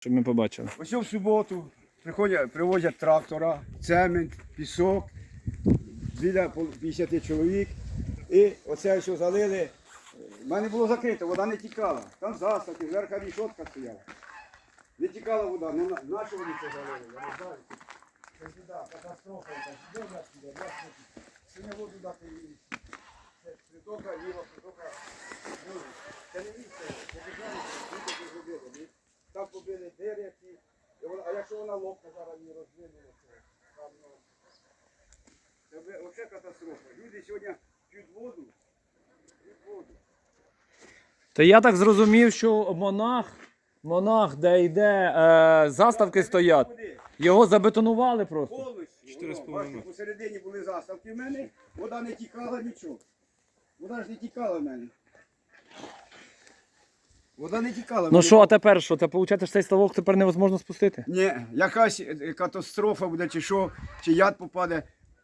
щоб ми побачили. Ось в суботу приходять, привозять трактора, цемент, пісок, біля 50 чоловік. І оце все залили. У мене було закрито, вода не тікала. Там заставки, зверху рішотка стояла. Не тікала вода, ну на, на що вони це залили? Я не знаю. Це біда, катастрофа. в? В не- не воду дати. і- Це притока, ліва притока. Ну, Це не місце. Це державне, люди це зробили. Ні? Там побили дереки. І вона- А якщо вона лопне, зараз це там, ну, Це оце катастрофа. Люди сьогодні п'ють воду. П'ють воду. То я так зрозумів, що монах, монах, де йде е, заставки стоять, його забетонували просто. Повністю. Воно, бачите, Посередині були заставки в мене, вода не тікала нічого. Вода ж не тікала в мене. Вода не тікала. Ну що, а тепер що? Та виходить, що цей ставок тепер невозможно спустити? Ні, якась е, катастрофа буде, чи що, чи яд попаде.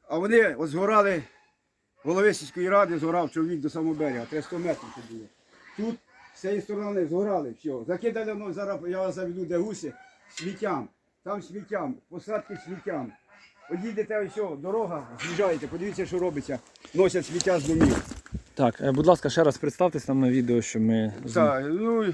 А вони от згорали, голови сільської ради згорав чоловік до самого берега, 300 метрів тут було. Тут з цієї сторони згорали, все. Закидали воно, зараз я вас заведу, де гуси, сміттям. Там сміттям, посадки сміттям. От їдете, ось, дорога, з'їжджаєте, подивіться, що робиться. Носять сміття з домів. Так, е, будь ласка, ще раз представтесь нам на відео, що ми. Так, ну,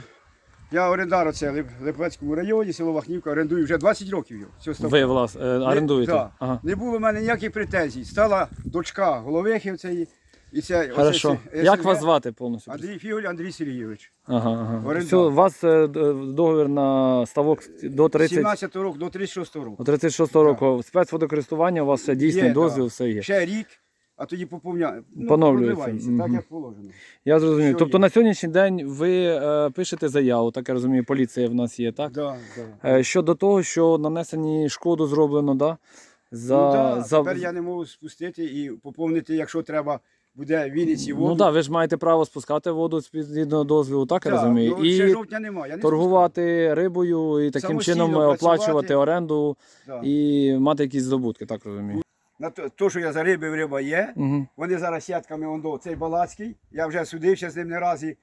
я орендар оце в Лип- Липовецькому районі, село Вахнівка, орендую вже 20 років його. цього ставка. Ви влас, е, орендуєте. Не, да. Ага. не було в мене ніяких претензій. Стала дочка головихи цієї. І це, оце Хорошо. це- Як СНГ. вас звати повністю? Андрій Фіголь, Андрій Сергійович. Ага, ага. Орендар. Все, у вас е, д- договір на ставок до 30, 17 року до 36 року. до 36 року. Спецводокористування, у вас ще дійсний Є, дозвіл, да. все є. Ще рік, а тоді поповня... ну, Поновлюється. Мгм. так як положено. Я зрозумів. Тобто є. на сьогоднішній день ви е, пишете заяву, так я розумію, поліція в нас є, так? Да, да. Е, щодо того, що нанесені шкоду зроблено, да? За, ну, да, за... Тепер я не можу спустити і поповнити, якщо треба буде Вінниці воду. Ну так, ви ж маєте право спускати воду згідно дозволу, так я Так, розумію. ну, ще і жовтня немає. Я не торгувати рибою і таким Самостійно чином е, оплачувати працювати. оренду спускаю. Да. і мати якісь здобутки, так розумію. На то, то, що я зарибив, риба є. Угу. Вони зараз сітками он до цей Балацький. Я вже судився з ним не раз. І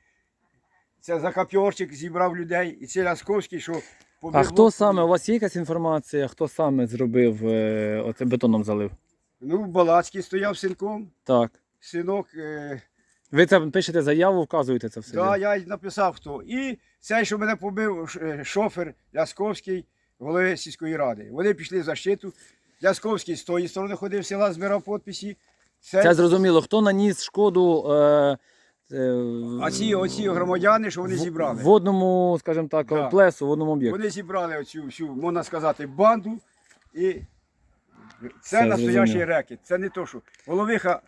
це Закапьорчик зібрав людей. І це Лясковський, що побив А хто саме, у вас є якась інформація, хто саме зробив, е, оце бетоном залив? Ну, Балацький стояв синком. Так. Синок, е, Ви це пишете заяву, вказуєте це все. да, я й написав хто. І цей, що мене побив, ш- е, шофер Лясковський, голови сільської ради. Вони пішли в защиту. Лясковський з тої сторони ходив, села збирав підписи. Це, Це зрозуміло, хто наніс шкоду е, е, а ці оці громадяни, що вони зібрали. в одному, скажімо так, Да. плесу, в одному об'єкті. Вони зібрали оцю всю, можна сказати, банду. І це настоящий рекет. Це не то, що головиха,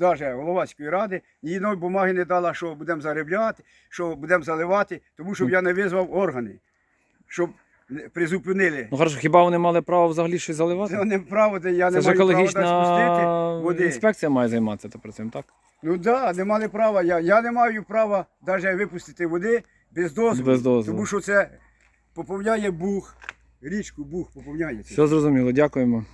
навіть Головацької ради, ні одної бумаги не дала, що будемо заробляти, що будемо заливати, тому що я не визвав органи, щоб призупинили. Ну хорошо, хіба вони мали право взагалі щось заливати? Це не право, де я Це не ж маю права дати спустити води. інспекція має займатися тепер цим, так? Ну так, да, не мали права. Я, я не маю права навіть випустити води без дозволу. Без дозволу. Тому що це поповняє бух, річку бух поповняє. це. Все зрозуміло, дякуємо.